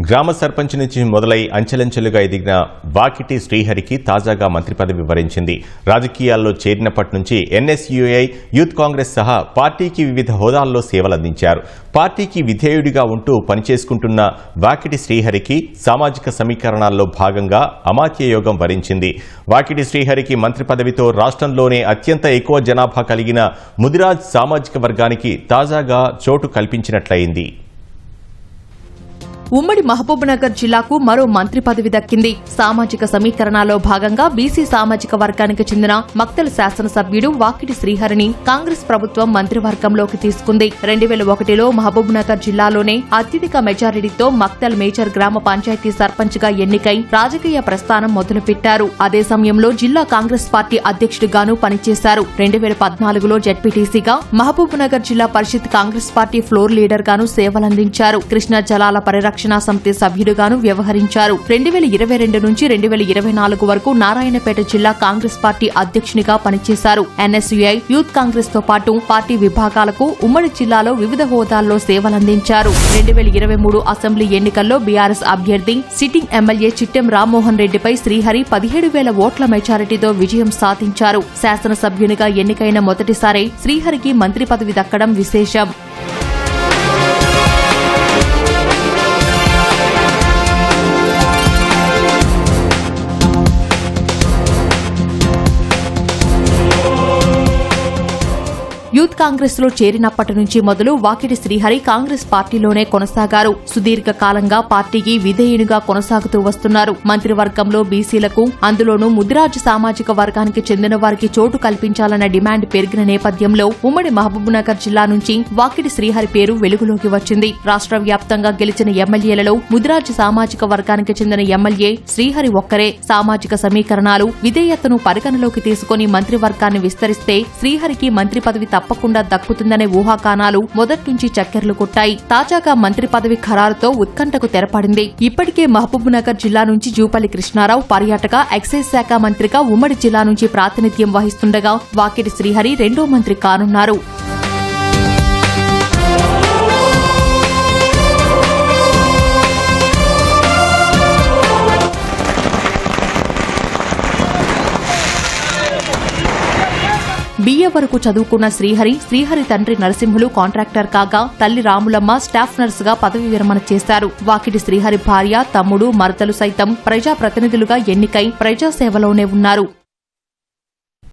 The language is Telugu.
గ్రామ సర్పంచ్ నుంచి మొదలై అంచెలంచెలుగా ఎదిగిన వాకిటి శ్రీహరికి తాజాగా మంత్రి పదవి వరించింది రాజకీయాల్లో చేరినప్పటి నుంచి ఎన్ఎస్యుఐ యూత్ కాంగ్రెస్ సహా పార్టీకి వివిధ హోదాల్లో సేవలందించారు. పార్టీకి విధేయుడిగా ఉంటూ పనిచేసుకుంటున్న వాకిటి శ్రీహరికి సామాజిక సమీకరణాల్లో భాగంగా అమాత్య యోగం వరించింది. వాకిటి శ్రీహరికి మంత్రి పదవితో రాష్ట్రంలోనే అత్యంత ఎక్కువ జనాభా కలిగిన ముదిరాజ్ సామాజిక వర్గానికి తాజాగా చోటు కల్పించినట్లయింది. ఉమ్మడి మహబూబ్నగర్ జిల్లాకు మరో మంత్రి పదవి దక్కింది. సామాజిక సమీకరణలో భాగంగా బీసీ సామాజిక వర్గానికి చెందిన మక్తల్ శాసనసభ్యుడు వాకిటి శ్రీహరిని కాంగ్రెస్ ప్రభుత్వం మంత్రివర్గంలోకి తీసుకుంది. రెండు వేల ఒకటిలో మహబూబ్నగర్ జిల్లాలోనే అత్యధిక మెజారిటీతో మక్తల్ మేజర్ గ్రామ పంచాయతీ సర్పంచ్గా ఎన్నికై రాజకీయ ప్రస్థానం మొదలుపెట్టారు. అదే సమయంలో జిల్లా కాంగ్రెస్ పార్టీ అధ్యక్షుడిగాను పనిచేశారు. రెండు వేల పద్నాలుగులో జడ్పీటీసీగా మహబూబ్నగర్ జిల్లా పరిషత్ కాంగ్రెస్ పార్టీ ఫ్లోర్ లీడర్ గాను సేవలందించారు. కృష్ణా జలాల పరిరక్షణ సమితి సభ్యుడిగాను వ్యవహరించారు. రెండు వేల ఇరవై రెండు నుంచి రెండు వేల ఇరవై నాలుగు వరకు నారాయణపేట జిల్లా కాంగ్రెస్ పార్టీ అధ్యక్షునిగా పనిచేశారు. ఎన్ఎస్యుఐ యూత్ కాంగ్రెస్తో పాటు పార్టీ విభాగాలకు ఉమ్మడి జిల్లాలో వివిధ హోదాల్లో సేవలందించారు. రెండు వేల ఇరవై మూడు అసెంబ్లీ ఎన్నికల్లో బీఆర్ఎస్ అభ్యర్థి సిట్టింగ్ ఎమ్మెల్యే చిట్టెం రామ్మోహన్ రెడ్డిపై శ్రీహరి పదిహేడు వేల ఓట్ల మెజారిటీతో విజయం సాధించారు. శాసనసభ్యునిగా ఎన్నికైన మొదటిసారి శ్రీహరికి మంత్రి పదవి దక్కడం విశేషం. యూత్ కాంగ్రెస్లో చేరినప్పటి నుంచి మొదలు వాకిటి శ్రీహరి కాంగ్రెస్ పార్టీలోనే కొనసాగారు. సుదీర్ఘ కాలంగా పార్టీకి విధేయునిగా కొనసాగుతూ వస్తున్నారు. మంత్రివర్గంలో బీసీలకు అందులోనూ ముదిరాజు సామాజిక వర్గానికి చెందిన వారికి చోటు కల్పించాలన్న డిమాండ్ పెరిగిన నేపథ్యంలో ఉమ్మడి మహబూబ్నగర్ జిల్లా నుంచి వాకిటి శ్రీహరి పేరు వెలుగులోకి వచ్చింది. రాష్ట్ర వ్యాప్తంగా గెలిచిన ఎమ్మెల్యేలలో ముదిరాజు సామాజిక వర్గానికి చెందిన ఎమ్మెల్యే శ్రీహరి ఒక్కరే. సామాజిక సమీకరణాలు విధేయతను పరిగణలోకి తీసుకుని మంత్రివర్గాన్ని విస్తరిస్తే శ్రీహరికి మంత్రి పదవి తప్పకుండా దక్కుతుందనే ఊహాగానాలు మొదట్నుంచి చక్కెర్లు కొట్టాయి. తాజాగా మంత్రి పదవి ఖరారుతో ఉత్కంఠకు తెరపడింది. ఇప్పటికే మహబూబ్నగర్ జిల్లా నుంచి జూపల్లి కృష్ణారావు పర్యాటక ఎక్సైజ్ శాఖ మంత్రిగా ఉమ్మడి జిల్లా నుంచి ప్రాతినిధ్యం వహిస్తుండగా వాకిటి శ్రీహరి రెండో మంత్రి కానున్నారు. బిఏ వరకు చదువుకున్న శ్రీహరి శ్రీహరి తండ్రి నరసింహులు కాంట్రాక్టర్ కాగా తల్లి రాములమ్మ స్టాఫ్ నర్స్గా పదవి విరమణ చేశారు. వాకిటి శ్రీహరి భార్య తమ్ముడు మరతలు సైతం ప్రజా ప్రతినిధులుగా ఎన్నికై ప్రజాసేవలోనే ఉన్నారు.